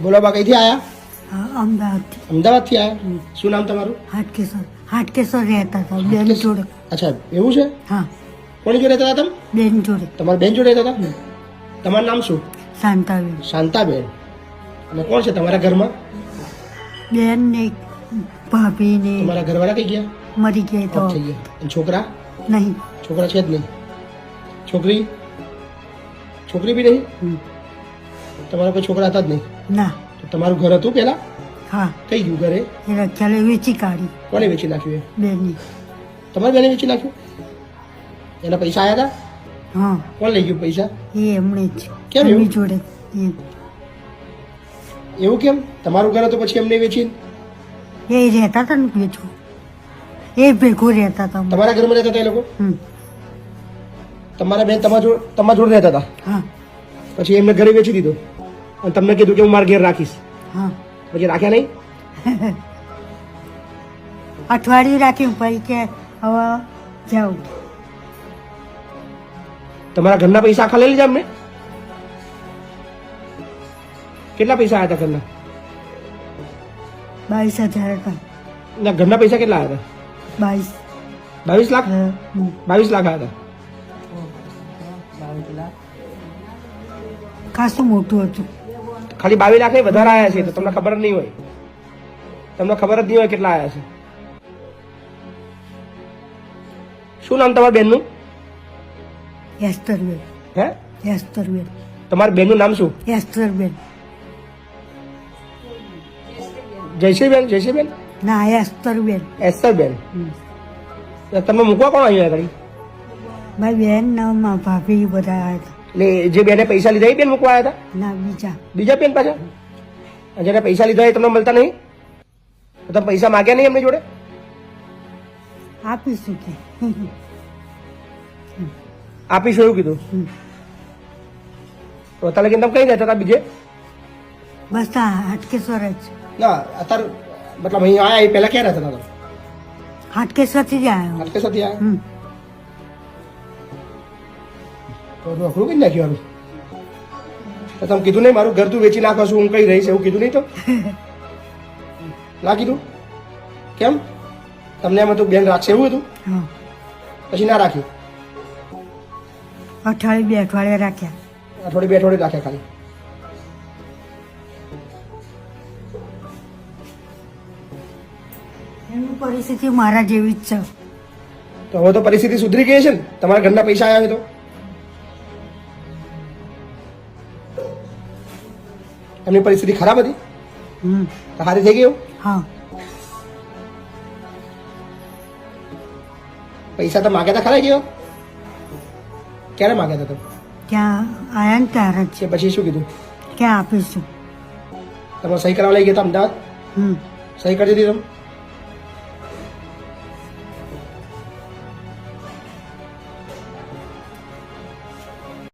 બોલો બા કઈથી આયા? હા, અમદાવાદથી. અમદાવાદથી આયા? શું નામ તમારું? હાટકેશ્વર હાટકેશ્વર રહેતા હતા બેન જોડે. અચ્છા એવું છે? હા. કોની જોડે રહેતા હતા તમે? બેન જોડે. તમારા બેન જોડે રહેતા હતા? તમારું નામ શું? શાંતાબેન. શાંતાબેન. અને કોણ છે તમારા ઘરમાં? બેન ને ભાભી ને તમારા ઘરવાળા કઈ ગયા? મરી ગયા તો. છોકરા? નહીં. છોકરા છે જ નહીં. છોકરી? છોકરી બી નહીં. તમારા કોઈ છોકરા હતા જ નહીં? ના. તો તમારું ઘર હતું પેલા હા. કઈ ગયું ઘરે? એ રખ્યાલે વેચી કાઢી. કોને વેચી નાખ્યું એ? બેનની. તમારી બેને વેચી નાખ્યું? એના પૈસા આવ્યા હતા હા. કોણ લઈ ગયું પૈસા? એ એમણે જ. કેમ એવું? જોડે. એ. એવું કેમ? તમારું ઘર હતું પછી એમને વેચી એ રહેતા હતા ને વેચવું એ ભેગું રહેતા હતા તમારા ઘરમાં રહેતા હતા એ લોકો? હમ. તમારા બેન તમારા જોડે તમારા જોડે રહેતા હતા હા. પછી એમને ઘરે વેચી દીધું? અને તમને કીધું કે હું મારા ઘેર રાખીશ. હા. પછી રાખ્યા નહીં? અઠવાડિયું રાખ્યું પછી કે હવે જાઉં. તમારા ઘરના પૈસા આખા લઈ લીધા અમને. કેટલા પૈસા આવ્યા હતા ઘરના? બાવીસ હજાર હતા. ના ઘરના પૈસા કેટલા આવ્યા હતા? બાવીસ. બાવીસ લાખ? બાવીસ લાખ આવ્યા હતા. ખાસું મોટું હતું. ખાલી બાવીસ લાખ નહીં વધારે આવ્યા છે તો તમને ખબર જ નહીં હોય. તમને ખબર જ નહીં હોય કેટલા આવ્યા છે. શું નામ તમારા બેનનું? એસ્તરબેન હે? એસ્તરબેન તમારા બેનનું નામ શું? એસ્તરબેન જયશ્રીબેન જયશ્રીબેન? ના એસ્તરબેન એસ્તરબેન. તમે મૂકવા કોણ અહીંયા આગળ મારી બેન નામ ભાભી બધા આવ્યા હતા. એટલે જે બેને પૈસા લીધા એ બેન મૂકવા આવ્યા હતા? ના બીજા. બીજા બેન પાછા? જેને પૈસા લીધા એ તમને મળતા નહીં? તમે પૈસા માગ્યા નહીં એમની જોડે? આપીશું કે. આપીશું એવું કીધું. તો અત્યારે લગીને તમે કઈ રહેતા હતા બીજે? બસ હાટકેશ્વર જ. ના અત્યારે મતલબ અહીં આયા એ પહેલા ક્યાં રહેતા હતા તમે હાટકેશ્વરથી જ આવ્યો હાટકેશ્વરથી આયા? તો નોકરું કઈ નાખ્યું તો તમે કીધું નહીં મારું ઘર તું વેચી નાખો છું હું કઈ રહીશ એવું કીધું નહીં તો? ના કીધું? કેમ? તમને એમ હતું બેન રાખશે એવું હતું? પછી ના રાખ્યું? અઠવાડિયે બે અઠવાડિયે રાખ્યા. અઠવાડિયે બે અઠવાડિયે રાખ્યા ખાલી. એમની પરિસ્થિતિ મારા જેવી જ છે. તો હવે તો પરિસ્થિતિ સુધરી ગઈ છે ને? તમારા ઘરના પૈસા આવ્યા તો? એમની પરિસ્થિતિ ખરાબ હતી? હમ. તો સારી થઈ ગઈ એવું? હા. પૈસા તો માગ્યા હતા ખરા ગયો ક્યારે માગ્યા હતા તમે? ત્યાં આયા ને ત્યારે જ. કે પછી શું કીધું? ક્યાં આપીશું? તમે સહી કરાવવા લઈ ગયા હતા અમદાવાદ? હમ. સહી કરી દીધી તમે?